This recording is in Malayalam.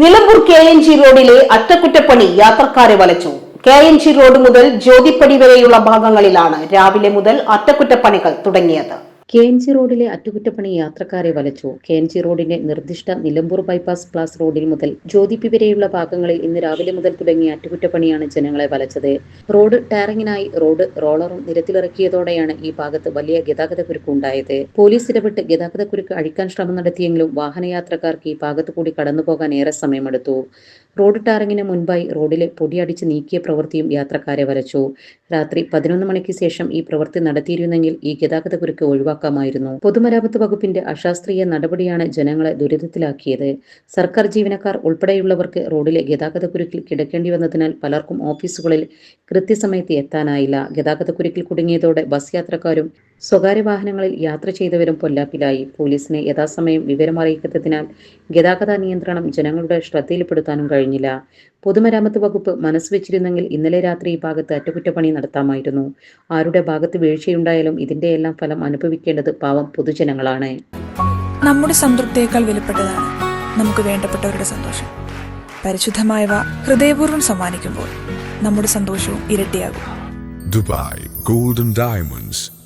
നിലമ്പൂർ കെ എൻ ജി റോഡിലെ അറ്റകുറ്റപ്പണി യാത്രക്കാരെ വലച്ചു. കെ എൻ ജി റോഡ് മുതൽ ജ്യോതിപ്പടി വരെയുള്ള ഭാഗങ്ങളിലാണ് രാവിലെ മുതൽ അറ്റകുറ്റപ്പണികൾ തുടങ്ങിയത്. കെ എൻ ജി റോഡിലെ അറ്റകുറ്റപ്പണി യാത്രക്കാരെ വലച്ചു. കെ എൻ ജി റോഡിന്റെ നിർദ്ദിഷ്ട നിലമ്പൂർ ബൈപ്പാസ് പ്ലാസ് റോഡിൽ മുതൽ ജ്യോതിപ്പി വരെയുള്ള ഭാഗങ്ങളിൽ ഇന്ന് രാവിലെ മുതൽ തുടങ്ങിയ അറ്റകുറ്റപ്പണിയാണ് ജനങ്ങളെ വലച്ചത്. റോഡ് ടയറിങ്ങിനായി റോഡ് റോളറും നിരത്തിലിറക്കിയതോടെയാണ് ഈ ഭാഗത്ത് വലിയ ഗതാഗത കുരുക്ക് ഉണ്ടായത്. പോലീസ് ഇടപെട്ട് ഗതാഗത കുരുക്ക് അഴിക്കാൻ ശ്രമം നടത്തിയെങ്കിലും വാഹനയാത്രക്കാർക്ക് ഈ ഭാഗത്തു കൂടി കടന്നുപോകാൻ ഏറെ സമയമെടുത്തു. റോഡ് ടാറിങ്ങിന് മുൻപായി റോഡിലെ പൊടിയടിച്ച് നീക്കിയ പ്രവൃത്തിയും യാത്രക്കാരെ വരച്ചു. രാത്രി പതിനൊന്ന് മണിക്ക് ശേഷം ഈ പ്രവൃത്തി നടത്തിയിരുന്നെങ്കിൽ ഈ ഗതാഗത കുരുക്ക് ഒഴിവാക്കാമായിരുന്നു. പൊതുമരാമത്ത് വകുപ്പിന്റെ അശാസ്ത്രീയ നടപടിയാണ് ജനങ്ങളെ ദുരിതത്തിലാക്കിയത്. സർക്കാർ ജീവനക്കാർ ഉൾപ്പെടെയുള്ളവർക്ക് റോഡിലെ ഗതാഗത കുരുക്കിൽ കിടക്കേണ്ടി വന്നതിനാൽ പലർക്കും ഓഫീസുകളിൽ കൃത്യസമയത്ത് എത്താനായില്ല. ഗതാഗത കുരുക്കിൽ കുടുങ്ങിയതോടെ ബസ് യാത്രക്കാരും സ്വകാര്യ വാഹനങ്ങളിൽ യാത്ര ചെയ്തവരും പൊല്ലാപ്പിലായി. പോലീസിനെ യഥാസമയം വിവരം അറിയിക്കാത്തതിനാൽ ഗതാഗത നിയന്ത്രണം ജനങ്ങളുടെ ശ്രദ്ധയിൽപ്പെടുത്താനും കഴിഞ്ഞില്ല. പൊതുമരാമത്ത് വകുപ്പ് മനസ്സ് വെച്ചിരുന്നെങ്കിൽ ഇന്നലെ രാത്രി ഈ ഭാഗത്ത് അറ്റകുറ്റപ്പണി നടത്താമായിരുന്നു. ആരുടെ ഭാഗത്ത് വീഴ്ചയുണ്ടായാലും ഇതിന്റെയെല്ലാം ഫലം അനുഭവിക്കേണ്ടത് പാവം പൊതുജനങ്ങളാണ്. നമ്മുടെ സംതൃപ്തിയേക്കാൾ വിലപ്പെട്ടതാണ് നമുക്ക് വേണ്ടപ്പെട്ടവരുടെ സന്തോഷം. പരിശുദ്ധമായവ ഹൃദയപൂർവം സമ്മാനിക്കുമ്പോൾ നമ്മുടെ സന്തോഷവും ഇരട്ടിയാകും. Dubai golden Diamonds,